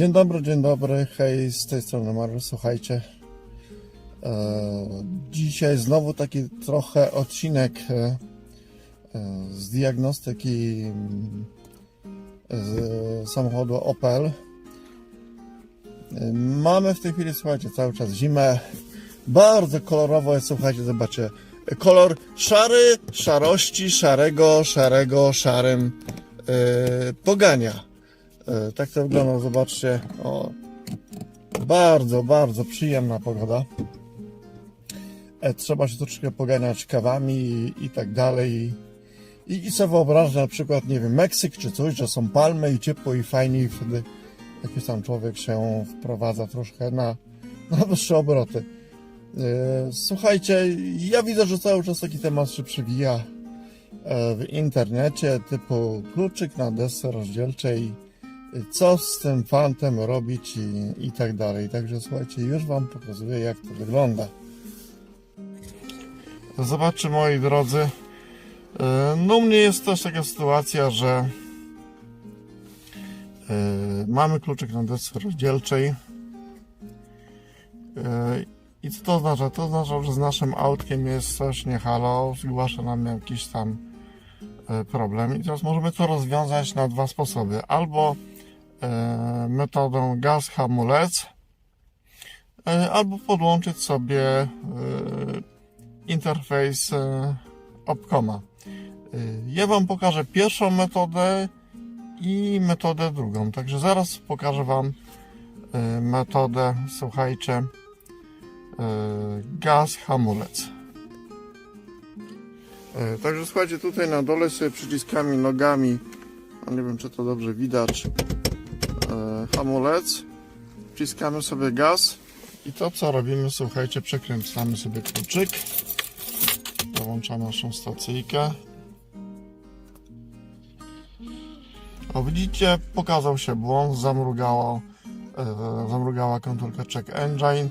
Dzień dobry, dzień dobry, hej, z tej strony Mariusz, słuchajcie. E, dzisiaj znowu taki trochę odcinek e, e, z diagnostyki mm, z samochodu Opel. E, mamy w tej chwili, słuchajcie, cały czas zimę. Bardzo kolorowo jest, słuchajcie, zobaczcie. Kolor szary, szarości, szarego, szarego, szarym e, pogania. E, Tak to wygląda, zobaczcie. O, bardzo, bardzo przyjemna pogoda. E, Trzeba się troszeczkę poganiać kawami i, i tak dalej. I, I sobie wyobrażę na przykład, nie wiem, Meksyk czy coś, że są palmy i ciepło i fajnie i wtedy jakiś tam człowiek się wprowadza troszkę na, na wyższe obroty. E, Słuchajcie, ja widzę, że cały czas taki temat się przywija e, w internecie, typu kluczyk na desce rozdzielczej, co z tym fantem robić i, i tak dalej. Także słuchajcie, już Wam pokazuję, jak to wygląda. Zobaczcie, moi drodzy. e, No, u mnie jest też taka sytuacja, że e, mamy kluczyk na desce rozdzielczej. E, I co to oznacza? To oznacza, że z naszym autkiem jest coś nie halo, zgłasza nam jakiś tam problem. I teraz możemy to rozwiązać na dwa sposoby. Albo metodą gaz hamulec, e, albo podłączyć sobie e, interfejs e, Opcoma. E, Ja Wam pokażę pierwszą metodę i metodę drugą. Także zaraz pokażę Wam e, metodę, słuchajcie, e, gaz hamulec. E, Także słuchajcie, tutaj na dole sobie przyciskami nogami, nie wiem czy to dobrze widać, e, hamulec, wciskamy sobie gaz i to co robimy, słuchajcie, przekręcamy sobie kluczyk, dołączamy naszą stacyjkę. O widzicie, pokazał się błąd, zamrugało, zamrugała kontrolka check engine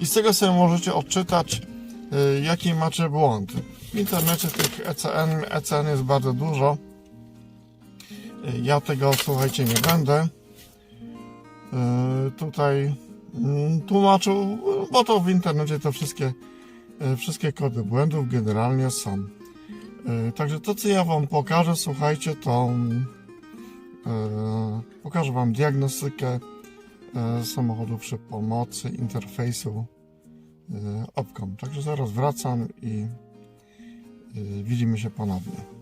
i z tego sobie możecie odczytać e, jaki macie błąd. W internecie tych ECN, ECN jest bardzo dużo. Ja tego słuchajcie nie będę tutaj mm, tłumaczył, bo to w internecie to wszystkie, e, wszystkie kody błędów generalnie są. E, Także to co ja Wam pokażę, słuchajcie, to e, pokażę Wam diagnostykę e, samochodu przy pomocy interfejsu e, Opcom. Także zaraz wracam i e, widzimy się ponownie.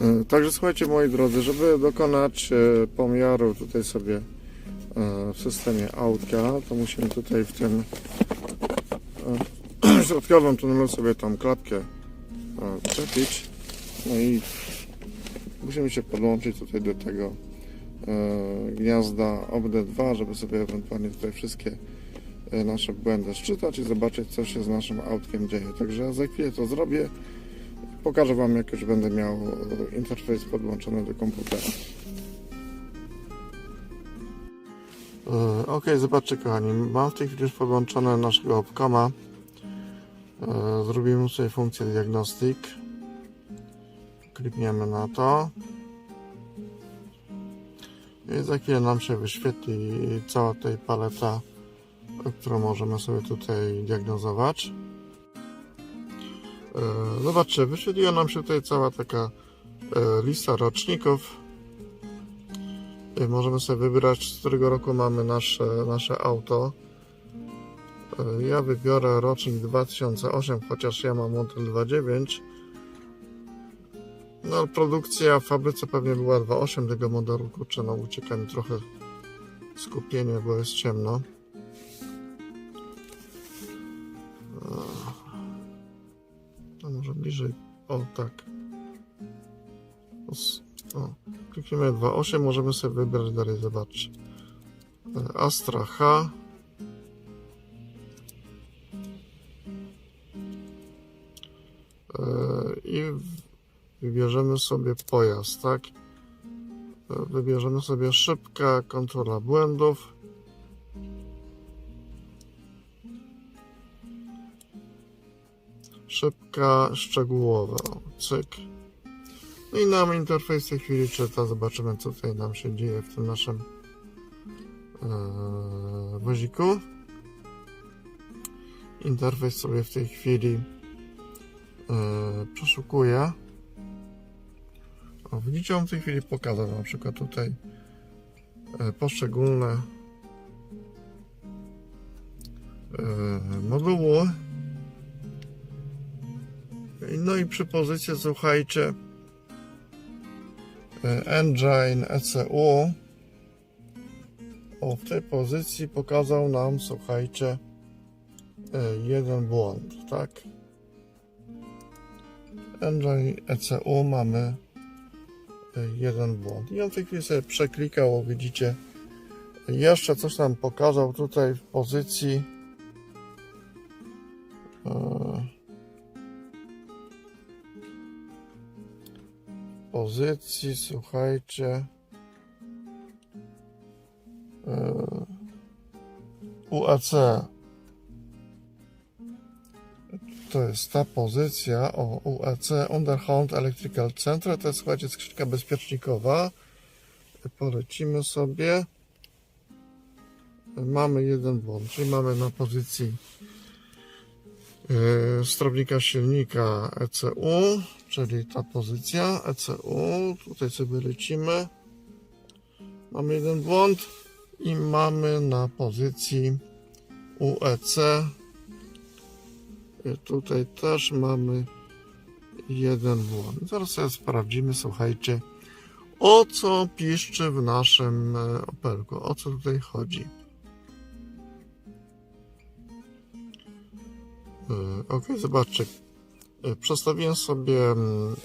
E, Także słuchajcie moi drodzy, żeby dokonać e, pomiaru tutaj sobie e, w systemie autka, to musimy tutaj w tym środkowym tunelu sobie tą klapkę wczepić. No i musimy się podłączyć tutaj do tego gniazda OBD2, żeby sobie ewentualnie tutaj wszystkie nasze błędy szczytać i zobaczyć co się z naszym autkiem dzieje. Także za chwilę to zrobię. Pokażę Wam jak już będę miał e, interfejs podłączony do komputera. Ok, zobaczcie kochani, mam w tej chwili już podłączone naszego Opcoma. E, Zrobimy sobie funkcję diagnostik. Klikniemy na to. I za chwilę nam się wyświetli cała tej paleta, e, którą możemy sobie tutaj diagnozować. E, Zobaczcie, wyświetliła nam się tutaj cała taka e, lista roczników. E, Możemy sobie wybrać, z którego roku mamy nasze, nasze auto. Ja wybiorę rocznik 2008, chociaż ja mam model 2.9. No, produkcja w fabryce pewnie była 2.8 tego modelu. Kurczę, no ucieka mi trochę skupienie, bo jest ciemno. Bliżej. O, tak. O, klikniemy 2.8, możemy sobie wybrać dalej, zobaczcie. E, Astra H. E, I wybierzemy sobie pojazd, tak? E, Wybierzemy sobie szybka kontrola błędów. Szybka, szczegółowa. Cyk. No i nam interfejs w tej chwili czyta. Zobaczymy, co tutaj nam się dzieje w tym naszym e, woziku. Interfejs sobie w tej chwili e, przeszukuje. O, widzicie, on w tej chwili pokazał na przykład tutaj e, poszczególne e, moduły. No i przy pozycji, słuchajcie, e, Engine ECU. O, w tej pozycji pokazał nam, słuchajcie, e, jeden błąd, tak? Engine ECU mamy e, jeden błąd. I on w tej chwili sobie przeklikał, widzicie, jeszcze coś nam pokazał tutaj w pozycji pozycji, słuchajcie, e, UAC. To jest ta pozycja, o UAC, Underhound Electrical Center, to jest, słuchajcie, skrzynka bezpiecznikowa. Polecimy sobie. Mamy jeden błąd, czyli mamy na pozycji sterownika silnika ECU, czyli ta pozycja ECU. Tutaj sobie lecimy. Mamy jeden błąd i mamy na pozycji UEC. I tutaj też mamy jeden błąd. Zaraz sobie sprawdzimy, słuchajcie, o co piszczy w naszym e, Opelku, o co tutaj chodzi. Ok, zobaczcie. E, Przestawiłem sobie mm,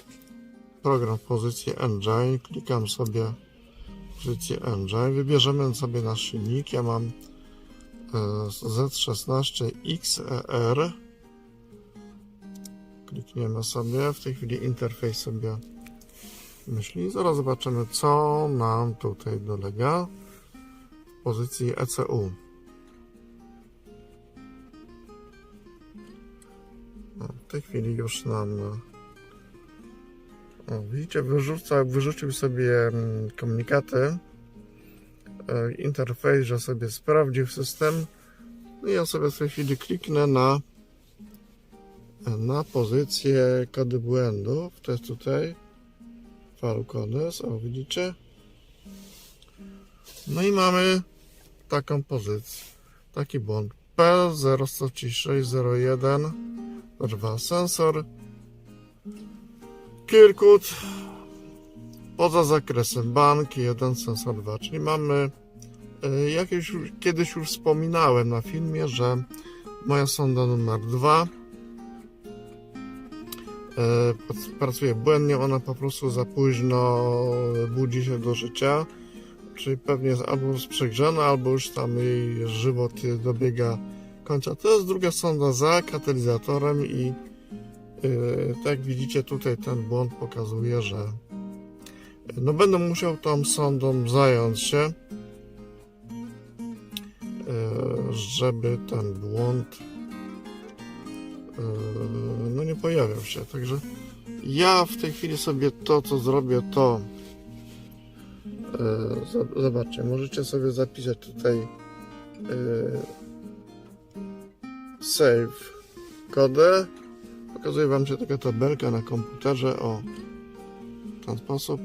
program w pozycji Engine. Klikam sobie pozycję Engine. Wybierzemy sobie nasz silnik. Ja mam e, Z16XER. Klikniemy sobie. W tej chwili interfejs sobie myśli. Zaraz zobaczymy, co nam tutaj dolega w pozycji E ECU. O, w tej chwili już nam. O, widzicie, wyrzuca, wyrzucił sobie mm, komunikaty. e, Interfejs, że sobie sprawdził system. No i ja sobie w tej chwili kliknę na na pozycję kody błędów. To jest tutaj file codes. O, widzicie? No i mamy taką pozycję. Taki błąd. P013601 Dwa sensor. Kirkut. Poza zakresem bank 1 sensor 2, czyli mamy e, jak już kiedyś już wspominałem na filmie, że moja sonda numer 2 e, pracuje błędnie, ona po prostu za późno budzi się do życia, czyli pewnie jest albo sprzegrzana, albo już tam jej żywot dobiega końca. To jest druga sonda za katalizatorem i yy, tak jak widzicie tutaj ten błąd pokazuje, że no będę musiał tą sondą zająć się, yy, żeby ten błąd yy, no nie pojawiał się. Także ja w tej chwili sobie to, co zrobię, to zobaczcie, możecie sobie zapisać tutaj yy, save kodę. Pokazuje Wam się taka tabelka na komputerze o w ten sposób.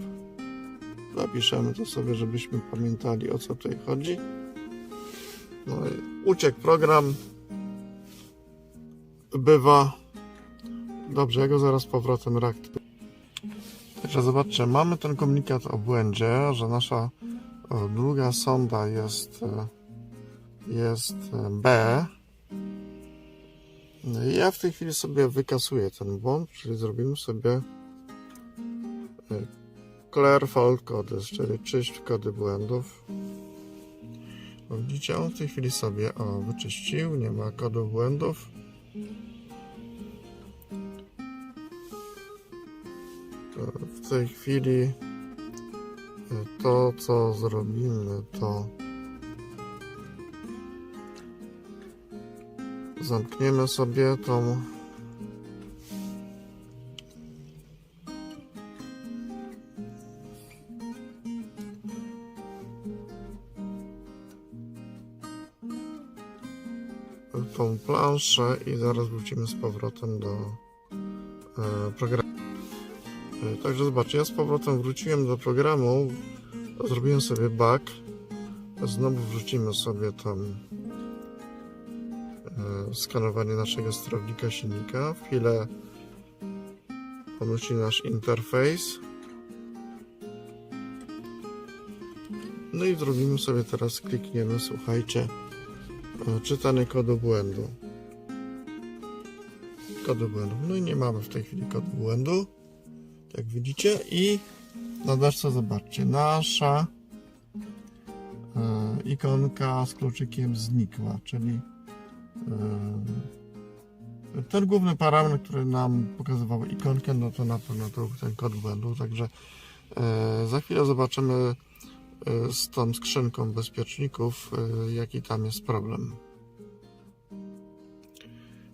Zapiszemy to sobie, żebyśmy pamiętali o co tutaj chodzi. No i uciekł program. Bywa. Dobrze, ja go zaraz powrotem reaktywuję. Także zobaczcie, mamy ten komunikat o błędzie, że nasza e, druga sonda jest, e, jest e, B. Ja w tej chwili sobie wykasuję ten błąd, czyli zrobimy sobie clear fault codes, czyli czyść kody błędów. Widzicie, on w tej chwili sobie o, wyczyścił, nie ma kodu błędów. W tej chwili e, to, co zrobimy, to zamkniemy sobie tą tą planszę i zaraz wrócimy z powrotem do e, programu. E, Także zobaczcie, ja z powrotem wróciłem do programu, zrobiłem sobie back, znowu wrzucimy sobie tam e, skanowanie naszego sterownika silnika. W chwilę pomyśli nasz interfejs. No i zrobimy sobie teraz, klikniemy, słuchajcie, e, czytanie kodu błędu. Kodu błędu. No i nie mamy w tej chwili kodu błędu, jak widzicie. I na daszce zobaczcie, nasza e, ikonka z kluczykiem znikła, czyli e, ten główny parametr, który nam pokazywał ikonkę, no to na pewno to ten kod błędu, także e, za chwilę zobaczymy z tą skrzynką bezpieczników, jaki tam jest problem.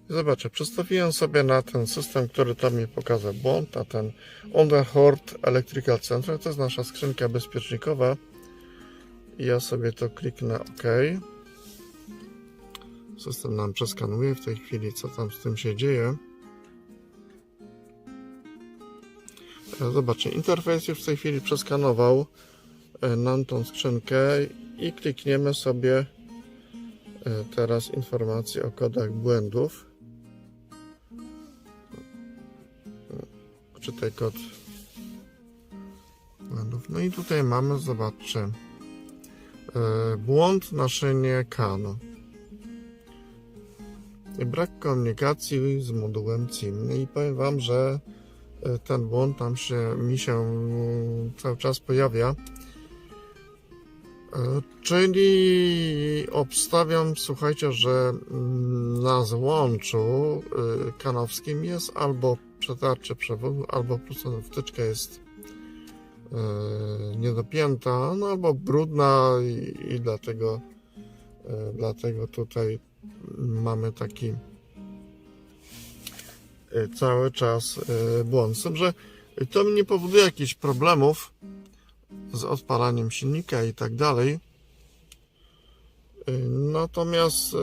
Zobaczę, przestawiłem sobie na ten system, który tam mi pokazał błąd, na ten Underhord Electrical Center, to jest nasza skrzynka bezpiecznikowa. Ja sobie to kliknę OK. System nam przeskanuje w tej chwili, co tam z tym się dzieje. E, Zobaczcie, interfejs już w tej chwili przeskanował e, nam tą skrzynkę i klikniemy sobie e, teraz informacje o kodach błędów. Czytaj kod błędów. No i tutaj mamy, zobaczcie, e, błąd na szynie CAN. Brak komunikacji z modułem CIM. I powiem Wam, że e, ten błąd tam się, mi się mm, cały czas pojawia. E, Czyli obstawiam, słuchajcie, że mm, na złączu y, kanowskim jest albo przetarcie przewodu, albo po prostu wtyczka jest y, niedopięta, no albo brudna i, i dlatego, y, dlatego tutaj mamy taki y, cały czas błąd. Z tym, że to nie powoduje jakichś problemów z odpalaniem silnika i tak dalej. Natomiast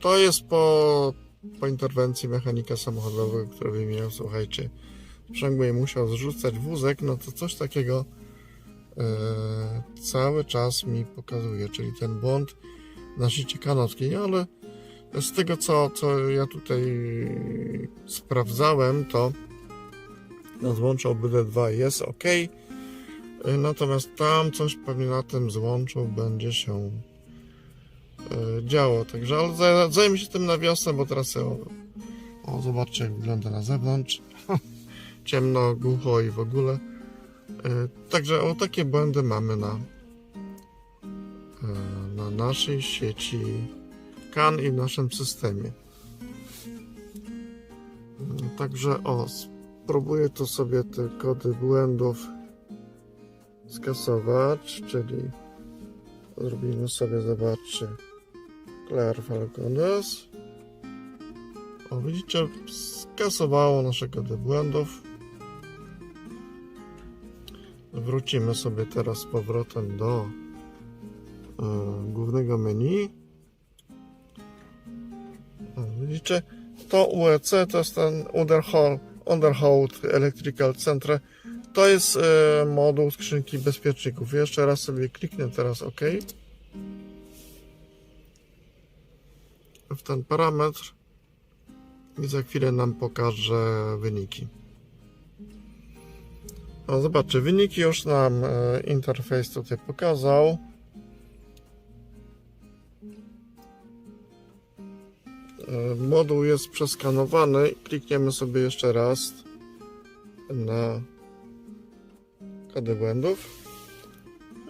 to jest po, po interwencji mechanika samochodowego, który wymieniał, słuchajcie, sprzęgło i musiał zrzucać wózek, no to coś takiego y, cały czas mi pokazuje, czyli ten błąd na sieci kanowskiej, ale z tego co, co ja tutaj sprawdzałem, to na złączu OBD2 jest ok. Natomiast tam coś pewnie na tym złączu będzie się e, działo. Także ale za- zajmę się tym na wiosnę, bo teraz o, o zobaczcie jak wygląda na zewnątrz. Ciemno, głucho i w ogóle. E, Także o takie błędy mamy na, e, na naszej sieci CAN i w naszym systemie. Także o, spróbuję to sobie te kody błędów skasować, czyli zrobimy sobie, zobaczcie, Clear Falcones. O, widzicie, skasowało nasze kody błędów. Wrócimy sobie teraz z powrotem do e, głównego menu. O, widzicie, to UEC to jest ten Underhold Electrical Center. To jest e, moduł skrzynki bezpieczników. Jeszcze raz sobie kliknę teraz OK. W ten parametr i za chwilę nam pokaże wyniki. No, zobaczcie, wyniki już nam e, interfejs tutaj pokazał. E, Moduł jest przeskanowany. Klikniemy sobie jeszcze raz na kody błędów.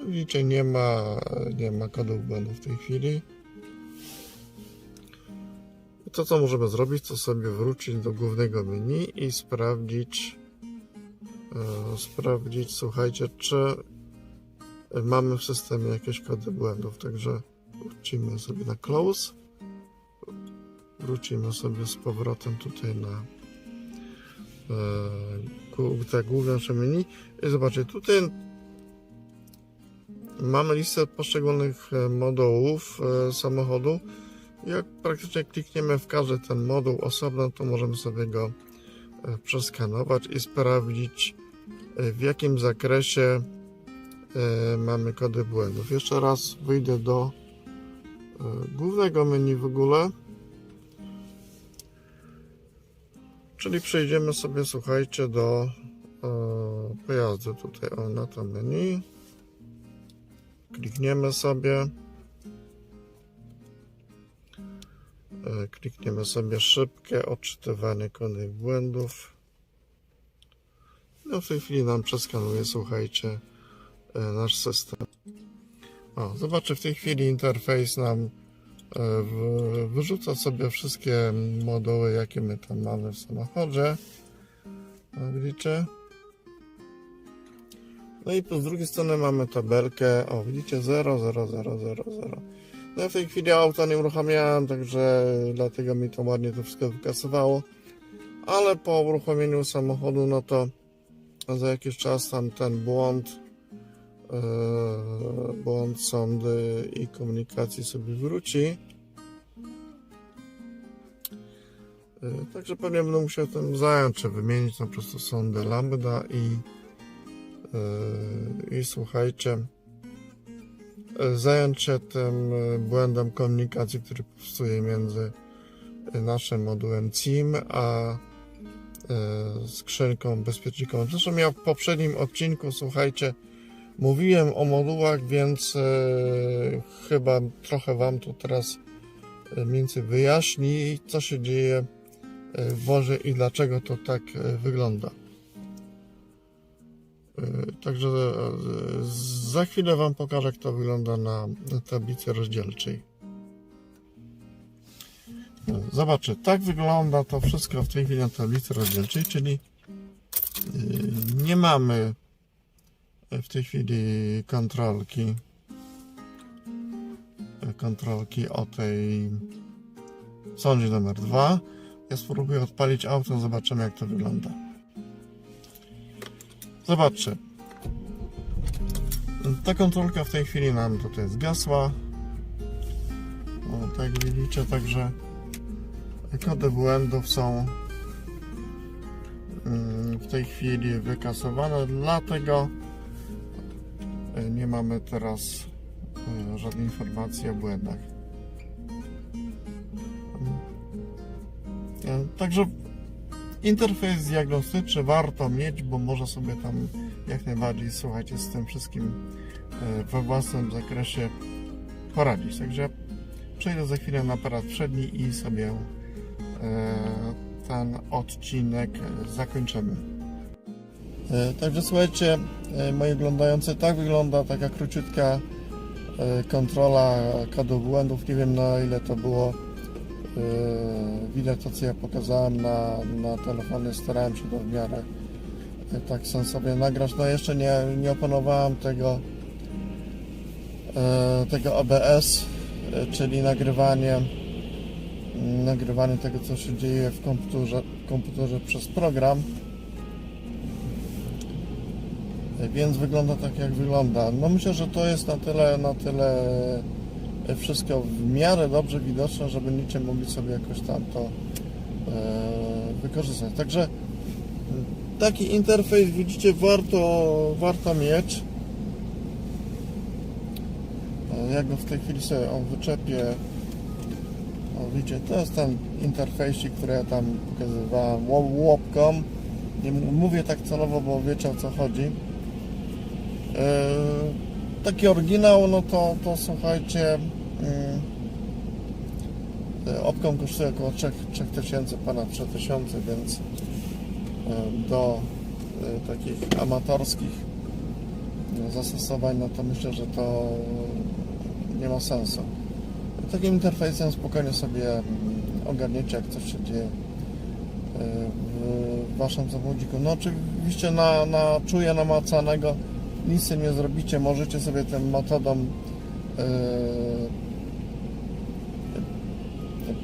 Widzicie, nie ma, nie ma kodów błędów w tej chwili. To, co możemy zrobić, to sobie wrócić do głównego menu i sprawdzić, e, sprawdzić, słuchajcie, czy mamy w systemie jakieś kody błędów. Także wrócimy sobie na close. Wrócimy sobie z powrotem tutaj na e, te główne nasze menu. I zobaczcie, tutaj mamy listę poszczególnych e, modułów e, samochodu Jak praktycznie klikniemy w każdy ten moduł osobno, to możemy sobie go e, przeskanować i sprawdzić e, w jakim zakresie e, mamy kody błędów. Jeszcze raz wyjdę do głównego menu w ogóle. Czyli przejdziemy sobie, słuchajcie, do pojazdu tutaj, o, na to menu. Klikniemy sobie. Klikniemy sobie szybkie odczytywanie kodów błędów. No w tej chwili nam przeskanuje, słuchajcie, e, nasz system. O, zobaczcie, w tej chwili interfejs nam e, wyrzuca sobie wszystkie moduły, jakie my tam mamy w samochodzie. Widzicie? No i po drugiej strony mamy tabelkę, o widzicie 0, 0, 0, 0, 0. No ja w tej chwili auta nie uruchamiałem, także dlatego mi to ładnie to wszystko wykasowało. Ale po uruchomieniu samochodu, no to za jakiś czas tam ten błąd, yy, błąd sondy i komunikacji sobie wróci. Yy, Także pewnie będę musiał tym zająć, czy wymienić po prostu sondę lambda i Yy, i słuchajcie, zająć się tym yy, błędem komunikacji, który powstanie między yy, naszym modułem CIM a yy, skrzynką bezpiecznikową. Zresztą ja w poprzednim odcinku, słuchajcie, mówiłem o modułach, więc chyba trochę Wam tu teraz więcej wyjaśni, co się dzieje w wozie i dlaczego to tak wygląda. Yy, Także e, za chwilę Wam pokażę, jak to wygląda na tablicy rozdzielczej. Zobaczcie, tak wygląda to wszystko w tej chwili na tablicy rozdzielczej, czyli yy, nie mamy w tej chwili kontrolki kontrolki o tej sądzie numer 2. Ja spróbuję odpalić auto, zobaczymy jak to wygląda. Zobaczcie. Ta kontrolka w tej chwili nam tutaj zgasła. O, tak widzicie, także kody błędów są mm, w tej chwili wykasowane, dlatego e, nie mamy teraz e, żadnej informacji o błędach. E, Także Interfejs diagnostyczny warto mieć, bo może sobie tam jak najbardziej, słuchajcie, z tym wszystkim e, we własnym zakresie poradzić. Także przejdę za chwilę na aparat przedni i sobie e, ten odcinek zakończymy. E, Także słuchajcie, moi oglądający, tak wygląda taka króciutka kontrola kodów błędów. Nie wiem na ile to było widać to co ja pokazałem na, na telefonie, starałem się to w miarę yy, tak sensownie nagrać. No jeszcze nie, nie opanowałem tego yy, tego OBS, czyli nagrywanie yy, nagrywanie tego co się dzieje w komputerze, komputerze przez program. Więc wygląda tak jak wygląda. No myślę, że to jest na tyle, na tyle wszystko w miarę dobrze widoczne, żeby niczym mogli sobie jakoś tam to e, wykorzystać. Także m, taki interfejs widzicie warto, warto mieć. E, Ja go w tej chwili sobie on wyczepię. O, widzicie, to jest ten interfejsik, który ja tam pokazywałem ło- łopką. Nie mówię tak celowo, bo wiecie o co chodzi. E, taki oryginał, no to, to słuchajcie, mm, e, opką kosztuje około 3, 3000, ponad 3000, więc e, do e, takich amatorskich e, zastosowań, no to myślę, że to nie ma sensu. Takim interfejsem spokojnie sobie mm, ogarniecie, jak coś się dzieje e, w waszym samochodziku. No oczywiście na, na czuje namacalnego nic nie zrobicie, możecie sobie tym metodą yy,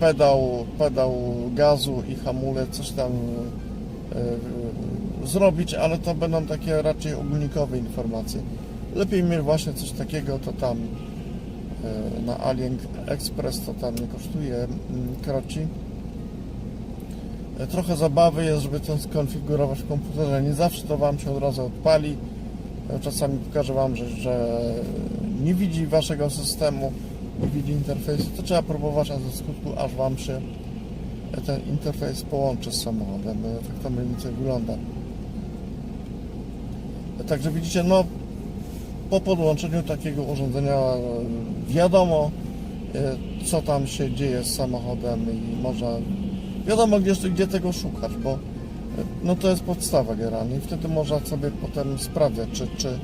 pedał, pedał gazu i hamulec coś tam yy, zrobić, ale to będą takie raczej ogólnikowe informacje. Lepiej mieć właśnie coś takiego, to tam e, na AliExpress to tam nie kosztuje mm, kroci. E, Trochę zabawy jest, żeby to skonfigurować w komputerze. Nie zawsze to Wam się od razu odpali. E, Czasami pokażę Wam, że, że nie widzi Waszego systemu, widzi interfejsu. To trzeba próbować, a ze skutku aż Wam się ten interfejs połączy z samochodem. E, Tak to mniej więcej wygląda. E, Także widzicie, no po podłączeniu takiego urządzenia e, wiadomo e, co tam się dzieje z samochodem i można wiadomo gdzie, gdzie tego szukać, bo e, no to jest podstawa generalnie wtedy można sobie potem sprawdzać czy, czy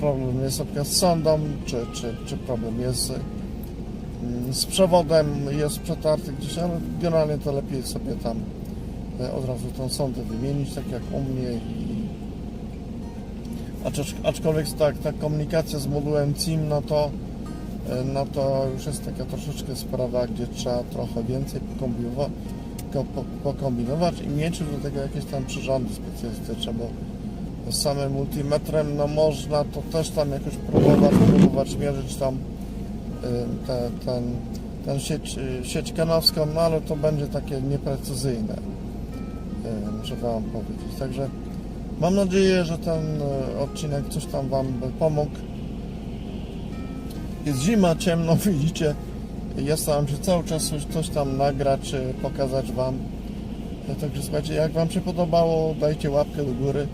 problem jest z sondą, czy, czy, czy problem jest z, przewodem, jest przetarty gdzieś, ale generalnie to lepiej sobie tam e, od razu tą sondę wymienić, tak jak u mnie aczkolwiek tak, ta komunikacja z modułem CIM, no to, e, no to już jest taka troszeczkę sprawa, gdzie trzeba trochę więcej pokombinować, ko- po- pokombinować i mieć do tego jakieś tam przyrządy specjalistyczne, bo samym multimetrem, no można to też tam jakoś próbować, próbować mierzyć tam te, ten, ten sieć, y, sieć kanowską, no ale to będzie takie nieprecyzyjne, y, muszę Wam powiedzieć. Także Mam nadzieję, że ten odcinek coś tam Wam pomógł. Jest zima, ciemno, widzicie. Ja staram się cały czas coś, tam nagrać, pokazać Wam. Także słuchajcie, jak Wam się podobało, dajcie łapkę do góry.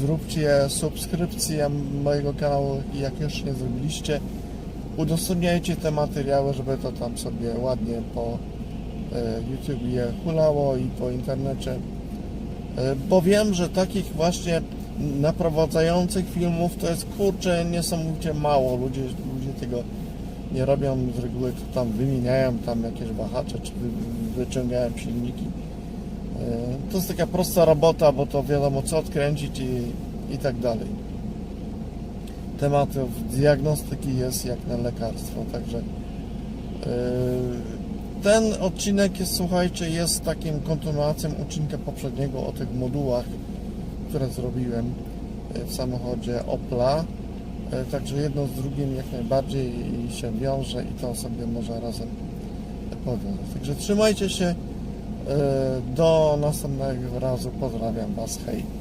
Zróbcie subskrypcję mojego kanału, jak jeszcze nie zrobiliście. Udostępniajcie te materiały, żeby to tam sobie ładnie po e, YouTubie hulało i po internecie. E, Bo wiem, że takich właśnie naprowadzających filmów to jest kurczę niesamowicie mało. Ludzie, ludzie tego nie robią z reguły to tam wymieniają tam jakieś wahacze czy wy, wyciągają silniki. E, To jest taka prosta robota, bo to wiadomo co odkręcić i, i tak dalej. Tematów diagnostyki jest jak na lekarstwo, także e, ten odcinek jest, słuchajcie, jest takim kontynuacją odcinka poprzedniego o tych modułach, które zrobiłem e, w samochodzie Opla. E, Także jedno z drugim jak najbardziej się wiąże i to sobie może razem powiązać. Także trzymajcie się. Do następnego razu. Pozdrawiam Was. Hej.